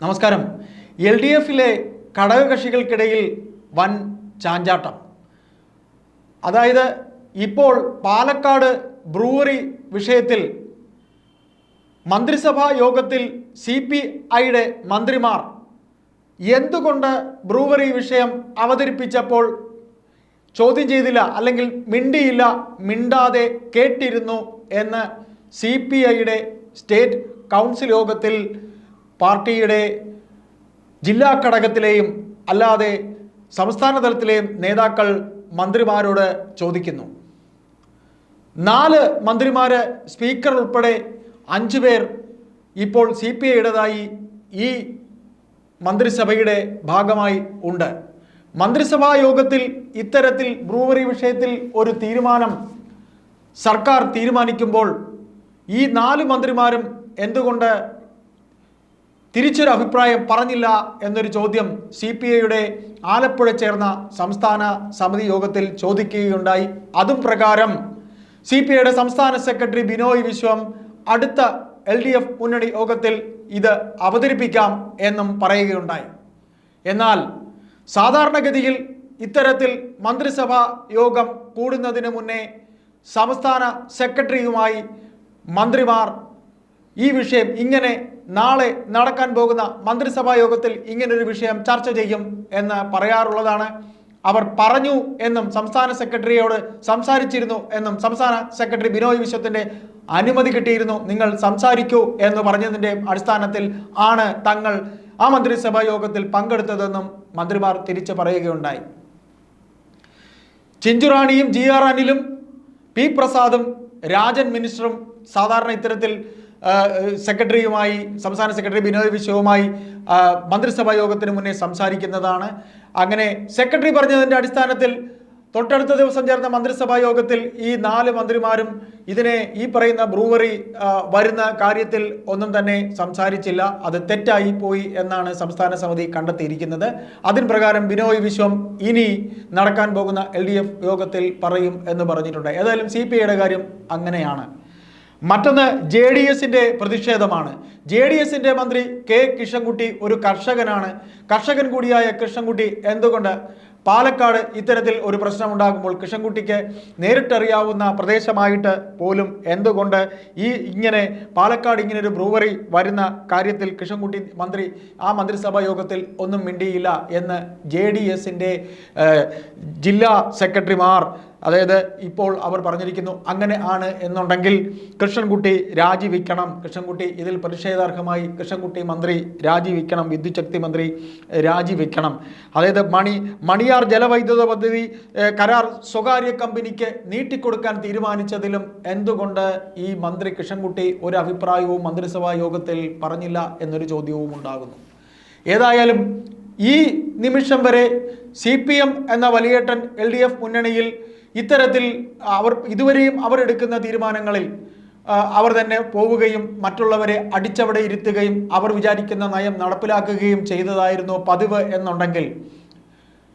നമസ്കാരം. L D എഫിലെ ഘടകകക്ഷികൾക്കിടയിൽ വൻ ചാഞ്ചാട്ടം. അതായത് ഇപ്പോൾ പാലക്കാട് ബ്രൂവറി വിഷയത്തിൽ മന്ത്രിസഭാ യോഗത്തിൽ സി പി ഐയുടെ മന്ത്രിമാർ എന്തുകൊണ്ട് ബ്രൂവറി വിഷയം അവതരിപ്പിച്ചപ്പോൾ ചോദ്യം ചെയ്തില്ല അല്ലെങ്കിൽ മിണ്ടിയില്ല മിണ്ടാതെ കേട്ടിരുന്നു എന്ന് സി പി ഐയുടെ സ്റ്റേറ്റ് കൗൺസിൽ യോഗത്തിൽ പാർട്ടിയുടെ ജില്ലാ ഘടകത്തിലെയും അല്ലാതെ സംസ്ഥാന തലത്തിലെയും നേതാക്കൾ മന്ത്രിമാരോട് ചോദിക്കുന്നു. നാല് മന്ത്രിമാർ സ്പീക്കർ ഉൾപ്പെടെ അഞ്ചു പേർ ഇപ്പോൾ സി പി ഐയുടേതായി ഈ മന്ത്രിസഭയുടെ ഭാഗമായി ഉണ്ട്. മന്ത്രിസഭാ യോഗത്തിൽ ഇത്തരത്തിൽ ബ്രൂവറി വിഷയത്തിൽ ഒരു തീരുമാനം സർക്കാർ തീരുമാനിക്കുമ്പോൾ ഈ നാല് മന്ത്രിമാരും എന്തുകൊണ്ട് തിരിച്ചൊരു അഭിപ്രായം പറഞ്ഞില്ല എന്നൊരു ചോദ്യം സി പി ഐയുടെ ആലപ്പുഴ ചേർന്ന സംസ്ഥാന സമിതി യോഗത്തിൽ ചോദിക്കുകയുണ്ടായി. അതും പ്രകാരം സി പി ഐയുടെ സംസ്ഥാന സെക്രട്ടറി ബിനോയ് വിശ്വം അടുത്ത എൽ ഡി എഫ് മുന്നണി യോഗത്തിൽ ഇത് അവതരിപ്പിക്കാം എന്നും പറയുകയുണ്ടായി. എന്നാൽ സാധാരണഗതിയിൽ ഇത്തരത്തിൽ മന്ത്രിസഭാ യോഗം കൂടുന്നതിന് മുന്നേ സംസ്ഥാന സെക്രട്ടറിയുമായി മന്ത്രിമാർ ഈ വിഷയം ഇങ്ങനെ നാളെ നടക്കാൻ പോകുന്ന മന്ത്രിസഭാ യോഗത്തിൽ ഇങ്ങനൊരു വിഷയം ചർച്ച ചെയ്യും എന്ന് പറയാറുള്ളതാണ്. അവർ പറഞ്ഞു എന്നും സംസ്ഥാന സെക്രട്ടറിയോട് സംസാരിച്ചിരുന്നു എന്നും സംസ്ഥാന സെക്രട്ടറി ബിനോയ് വിശ്വത്തിന്റെ അനുമതി കിട്ടിയിരുന്നു. നിങ്ങൾ സംസാരിക്കൂ എന്ന് പറഞ്ഞതിന്റെ അടിസ്ഥാനത്തിൽ ആണ് തങ്ങൾ ആ മന്ത്രിസഭാ യോഗത്തിൽ പങ്കെടുത്തതെന്നും മന്ത്രിമാർ തിരിച്ചു പറയുകയുണ്ടായി. ചിഞ്ചുറാണിയും ജി ആർ അനിലും പി പ്രസാദും രാജൻ മിനിസ്റ്ററും സാധാരണ ഇത്തരത്തിൽ സെക്രട്ടറിയുമായി സംസ്ഥാന സെക്രട്ടറി ബിനോയ് വിശ്വവുമായി മന്ത്രിസഭാ യോഗത്തിന് മുന്നേ സംസാരിക്കുന്നതാണ്. അങ്ങനെ സെക്രട്ടറി പറഞ്ഞതിന്റെ അടിസ്ഥാനത്തിൽ തൊട്ടടുത്ത ദിവസം ചേർന്ന മന്ത്രിസഭാ യോഗത്തിൽ ഈ നാല് മന്ത്രിമാരും ഇതിനെ ഈ പറയുന്ന ബ്രൂവറി വരുന്ന കാര്യത്തിൽ ഒന്നും തന്നെ സംസാരിച്ചില്ല. അത് തെറ്റായി പോയി എന്നാണ് സംസ്ഥാന സമിതി കണ്ടെത്തിയിരിക്കുന്നത്. അതിൻ പ്രകാരം ബിനോയ് വിശ്വം ഇനി നടക്കാൻ പോകുന്ന എൽ യോഗത്തിൽ പറയും എന്ന് പറഞ്ഞിട്ടുണ്ട്. ഏതായാലും സി കാര്യം അങ്ങനെയാണ്. മറ്റൊന്ന് ജെ ഡി എസിന്റെ പ്രതിഷേധമാണ്. ജെ ഡി എസിന്റെ മന്ത്രി കെ കിഷൻകുട്ടി ഒരു കർഷകനാണ്. കർഷകൻ കൂടിയായ കൃഷ്ണൻകുട്ടി എന്തുകൊണ്ട്? പാലക്കാട് ഇത്തരത്തിൽ ഒരു പ്രശ്നമുണ്ടാകുമ്പോൾ കൃഷ്ണൻകുട്ടിക്ക് നേരിട്ടറിയാവുന്ന പ്രദേശമായിട്ട് പോലും എന്തുകൊണ്ട് ഈ ഇങ്ങനെ പാലക്കാട് ഇങ്ങനെ ഒരു ബ്രൂവറി വരുന്ന കാര്യത്തിൽ കൃഷ്ണൻകുട്ടി മന്ത്രി ആ മന്ത്രിസഭാ യോഗത്തിൽ ഒന്നും മിണ്ടിയില്ല എന്ന് ജെ ഡി എസിന്റെ ജില്ലാ സെക്രട്ടറിമാർ അതായത് ഇപ്പോൾ അവർ പറഞ്ഞിരിക്കുന്നു അങ്ങനെ ആണ് എന്നുണ്ടെങ്കിൽ കൃഷ്ണൻകുട്ടി രാജിവെക്കണം. കൃഷ്ണൻകുട്ടി ഇതിൽ പ്രതിഷേധാർഹമായി കൃഷ്ണൻകുട്ടി മന്ത്രി രാജിവെക്കണം വിദ്യുച്ഛക്തി മന്ത്രി രാജിവെക്കണം. അതായത് മണി മണിയാർ ജലവൈദ്യുത പദ്ധതി കരാർ സ്വകാര്യ കമ്പനിക്ക് നീട്ടിക്കൊടുക്കാൻ തീരുമാനിച്ചതിലും എന്തുകൊണ്ട് ഈ മന്ത്രി കൃഷ്ണൻകുട്ടി ഒരു അഭിപ്രായവും മന്ത്രിസഭാ യോഗത്തിൽ പറഞ്ഞില്ല എന്നൊരു ചോദ്യവും ഉണ്ടാകുന്നു. ഏതായാലും ഈ നിമിഷം വരെ സി പി എം എന്ന വലിയേട്ടൻ എൽ ഡി എഫ് മുന്നണിയിൽ ഇത്തരത്തിൽ അവർ ഇതുവരെയും അവർ എടുക്കുന്ന തീരുമാനങ്ങളിൽ അവർ തന്നെ പോവുകയും മറ്റുള്ളവരെ അടിച്ചവിടെ ഇരുത്തുകയും അവർ വിചാരിക്കുന്ന നയം നടപ്പിലാക്കുകയും ചെയ്തതായിരുന്നു പതിവ് എന്നുണ്ടെങ്കിൽ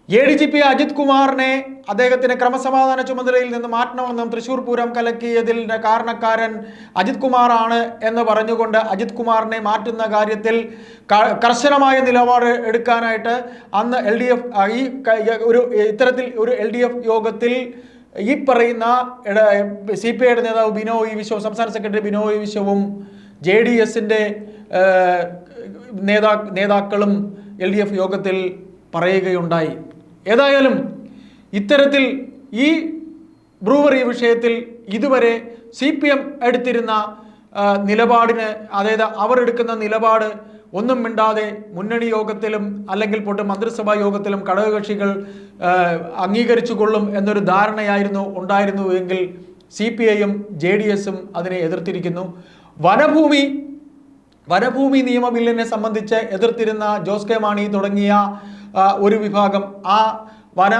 A D G P Ajith കുമാറിനെ അദ്ദേഹത്തിന് ക്രമസമാധാന ചുമതലയിൽ നിന്ന് മാറ്റണമെന്നും തൃശൂർ പൂരം കലക്കിയതിന്റെ കാരണക്കാരൻ അജിത് കുമാറാണ് എന്ന് പറഞ്ഞുകൊണ്ട് അജിത് കുമാറിനെ മാറ്റുന്ന കാര്യത്തിൽ കർശനമായ നിലപാട് എടുക്കാനായിട്ട് അന്ന് എൽ ഡി എഫ് ഈ ഒരു ഇത്തരത്തിൽ ഒരു എൽ ഡി എഫ് യോഗത്തിൽ ഈ പറയുന്ന സി പി ഐയുടെ നേതാവ് ബിനോയ് വിശ്വവും സംസ്ഥാന സെക്രട്ടറി ബിനോയ് വിശ്വവും ജെ ഡി എസിന്റെ നേതാ നേതാക്കളും എൽ ഡി എഫ് യോഗത്തിൽ പറയുകയുണ്ടായി. ഏതായാലും ഇത്തരത്തിൽ ഈ ബ്രൂവറി വിഷയത്തിൽ ഇതുവരെ സി പി എം എടുത്തിരുന്ന നിലപാടിന് അതായത് അവർ എടുക്കുന്ന നിലപാട് ഒന്നും മിണ്ടാതെ മുന്നണി യോഗത്തിലും അല്ലെങ്കിൽ പോട്ട് മന്ത്രിസഭാ യോഗത്തിലും ഘടകകക്ഷികൾ അംഗീകരിച്ചു കൊള്ളും എന്നൊരു ധാരണയായിരുന്നു ഉണ്ടായിരുന്നുവെങ്കിൽ സി പി ഐയും ജെ ഡി എസും അതിനെ എതിർത്തിരിക്കുന്നു. വനഭൂമി വനഭൂമി നിയമ ബില്ലിനെ സംബന്ധിച്ച് എതിർത്തിരുന്ന ജോസ് കെ മാണി തുടങ്ങിയ ഒരു വിഭാഗം ആ വന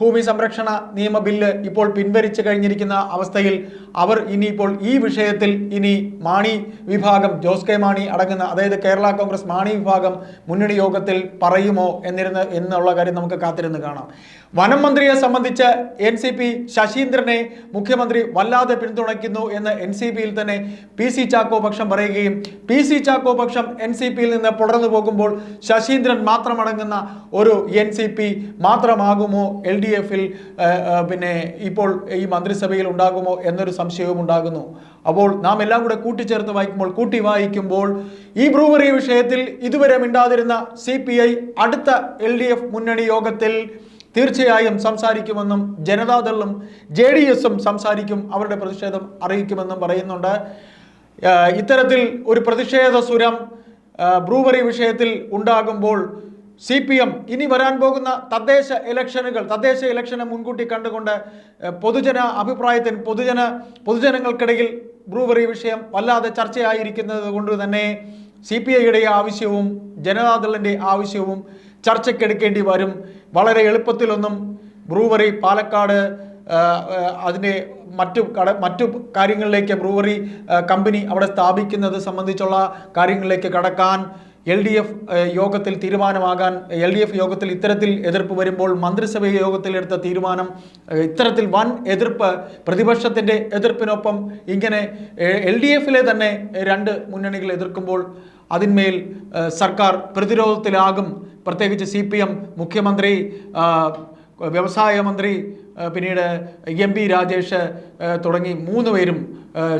ഭൂമി സംരക്ഷണ നിയമ ബില്ല് ഇപ്പോൾ പിൻവലിച്ചു കഴിഞ്ഞിരിക്കുന്ന അവസ്ഥയിൽ അവർ ഇനിയിപ്പോൾ ഈ വിഷയത്തിൽ ഇനി മാണി വിഭാഗം ജോസ് കെ മാണി അടങ്ങുന്ന അതായത് കേരള കോൺഗ്രസ് മാണി വിഭാഗം മുന്നണി യോഗത്തിൽ പറയുമോ എന്നിരുന്ന് എന്നുള്ള കാര്യം നമുക്ക് കാത്തിരുന്ന് കാണാം. വനം മന്ത്രിയെ സംബന്ധിച്ച് എൻ സി പി ശശീന്ദ്രനെ മുഖ്യമന്ത്രി വല്ലാതെ പിന്തുണയ്ക്കുന്നു എന്ന് എൻ സി പിയിൽ തന്നെ പി സി ചാക്കോ പക്ഷം പറയുകയും പി സി ചാക്കോ പക്ഷം എൻ സി പിയിൽ നിന്ന് പുടർന്നു പോകുമ്പോൾ ശശീന്ദ്രൻ മാത്രമടങ്ങുന്ന ഒരു എൻ സി പി മാത്രമാകുമോ എൽ ഡി എഫിൽ പിന്നെ ഇപ്പോൾ ഈ മന്ത്രിസഭയിൽ ഉണ്ടാകുമോ എന്നൊരു സംശയവും ഉണ്ടാകുന്നു. അപ്പോൾ നാം എല്ലാം കൂടെ കൂട്ടിച്ചേർത്ത് വായിക്കുമ്പോൾ കൂട്ടി വായിക്കുമ്പോൾ ഈ ബ്രൂവറി വിഷയത്തിൽ ഇതുവരെ മിണ്ടാതിരുന്ന സി അടുത്ത എൽ മുന്നണി യോഗത്തിൽ തീർച്ചയായും സംസാരിക്കുമെന്നും ജനതാദളും ജെ ഡി എസും സംസാരിക്കും അവരുടെ പ്രതിഷേധം അറിയിക്കുമെന്നും പറയുന്നുണ്ട്. ഇത്തരത്തിൽ ഒരു പ്രതിഷേധ സുരം ബ്രൂവറി വിഷയത്തിൽ ഉണ്ടാകുമ്പോൾ സി പി എം ഇനി വരാൻ പോകുന്ന തദ്ദേശ ഇലക്ഷനുകൾ തദ്ദേശ ഇലക്ഷനെ മുൻകൂട്ടി കണ്ടുകൊണ്ട് പൊതുജന അഭിപ്രായത്തിന് പൊതുജന പൊതുജനങ്ങൾക്കിടയിൽ ബ്രൂവറി വിഷയം വല്ലാതെ ചർച്ചയായിരിക്കുന്നത് കൊണ്ട് തന്നെ സി പി ഐയുടെ ആവശ്യവും ജനതാദളിന്റെ ആവശ്യവും ചർച്ചയ്ക്കെടുക്കേണ്ടി വരും. വളരെ എളുപ്പത്തിലൊന്നും ബ്രൂവറി പാലക്കാട് അതിന്റെ മറ്റു കട മറ്റു കാര്യങ്ങളിലേക്ക് ബ്രൂവറി കമ്പനി അവിടെ സ്ഥാപിക്കുന്നത് സംബന്ധിച്ചുള്ള കാര്യങ്ങളിലേക്ക് കടക്കാൻ എൽ ഡി എഫ് യോഗത്തിൽ തീരുമാനമാകാൻ എൽ ഡി എഫ് യോഗത്തിൽ ഇത്തരത്തിൽ എതിർപ്പ് വരുമ്പോൾ മന്ത്രിസഭ യോഗത്തിൽ എടുത്ത തീരുമാനം ഇത്തരത്തിൽ വൻ എതിർപ്പ് പ്രതിപക്ഷത്തിന്റെ എതിർപ്പിനൊപ്പം ഇങ്ങനെ എൽ ഡി എഫിലെ തന്നെ രണ്ട് മുന്നണികൾ എതിർക്കുമ്പോൾ അതിന്മേൽ സർക്കാർ പ്രതിരോധത്തിലാകും. പ്രത്യേകിച്ച് സി പി എം മുഖ്യമന്ത്രി വ്യവസായ മന്ത്രി പിന്നീട് എം പി രാജേഷ് തുടങ്ങി മൂന്ന് പേരും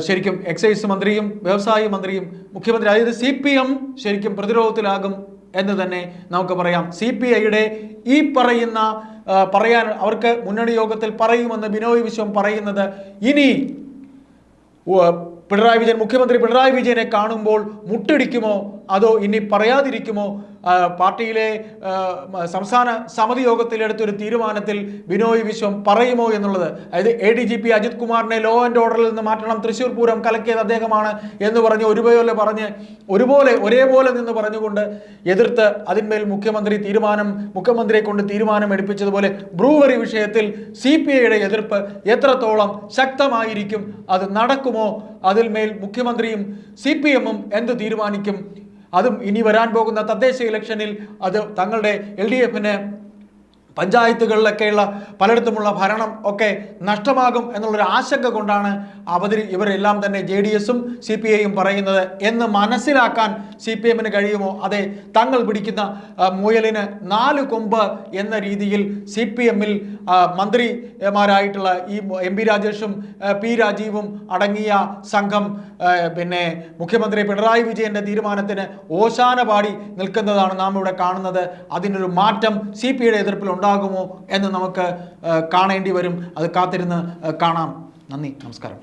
ശരിക്കും എക്സൈസ് മന്ത്രിയും വ്യവസായ മന്ത്രിയും മുഖ്യമന്ത്രി അതായത് സി പി എം ശരിക്കും പ്രതിരോധത്തിലാകും എന്ന് തന്നെ നമുക്ക് പറയാം. സി പി ഐയുടെ ഈ പറയുന്ന പറയാൻ അവർക്ക് മുന്നണി യോഗത്തിൽ പറയുമെന്ന് ബിനോയ് വിശ്വം പറയുന്നത് ഇനി പിണറായി വിജയൻ മുഖ്യമന്ത്രി പിണറായി വിജയനെ കാണുമ്പോൾ മുട്ടിടിക്കുമോ? അതോ ഇനി പറയാതിരിക്കുമോ? പാർട്ടിയിലെ സംസ്ഥാന സമിതി യോഗത്തിൽ എടുത്തൊരു തീരുമാനത്തിൽ ബിനോയ് വിശ്വം പറയുമോ എന്നുള്ളത്. അതായത് A D G P Ajith കുമാറിനെ ലോ ആൻഡ് ഓർഡറിൽ നിന്ന് മാറ്റണം തൃശ്ശൂർ പൂരം കലക്കിയത് അദ്ദേഹമാണ് എന്ന് പറഞ്ഞ് ഒരുപോലെ പറഞ്ഞ് ഒരുപോലെ ഒരേപോലെ നിന്ന് പറഞ്ഞുകൊണ്ട് എതിർത്ത് അതിന്മേൽ മുഖ്യമന്ത്രി തീരുമാനം മുഖ്യമന്ത്രിയെ കൊണ്ട് തീരുമാനം എടുപ്പിച്ചതുപോലെ ബ്രൂവറി വിഷയത്തിൽ സി പി ഐയുടെ എതിർപ്പ് എത്രത്തോളം ശക്തമായിരിക്കും അത് നടക്കുമോ അതിന്മേൽ മുഖ്യമന്ത്രിയും സി പി എമ്മും എന്ത് തീരുമാനിക്കും അതും ഇനി വരാൻ പോകുന്ന തദ്ദേശ ഇലക്ഷനിൽ അത് തങ്ങളുടെ എൽ ഡി എഫിന് പഞ്ചായത്തുകളിലൊക്കെയുള്ള പലയിടത്തുമുള്ള ഭരണം ഒക്കെ നഷ്ടമാകും എന്നുള്ളൊരു ആശങ്ക കൊണ്ടാണ് അവതരി ഇവരെല്ലാം തന്നെ ജെ ഡി എസും സി പി ഐയും പറയുന്നത് എന്ന് മനസ്സിലാക്കാൻ സി പി എമ്മിന് കഴിയുമോ? അതെ തങ്ങൾ പിടിക്കുന്ന മുയലിന് നാല് കൊമ്പ് എന്ന രീതിയിൽ സി പി എമ്മിൽ മന്ത്രിമാരായിട്ടുള്ള ഈ എം പി രാജേഷും പി രാജീവും അടങ്ങിയ സംഘം പിന്നെ മുഖ്യമന്ത്രി പിണറായി വിജയന്റെ തീരുമാനത്തിന് ഓശാന പാടി നിൽക്കുന്നതാണ് നാം ഇവിടെ കാണുന്നത്. അതിനൊരു മാറ്റം സി പി ഐയുടെ എതിർപ്പിൽ ഉണ്ടാകുമോ എന്ന് നമുക്ക് കാണേണ്ടി വരും. അത് കാത്തിരുന്ന് കാണാം. നന്ദി നമസ്കാരം.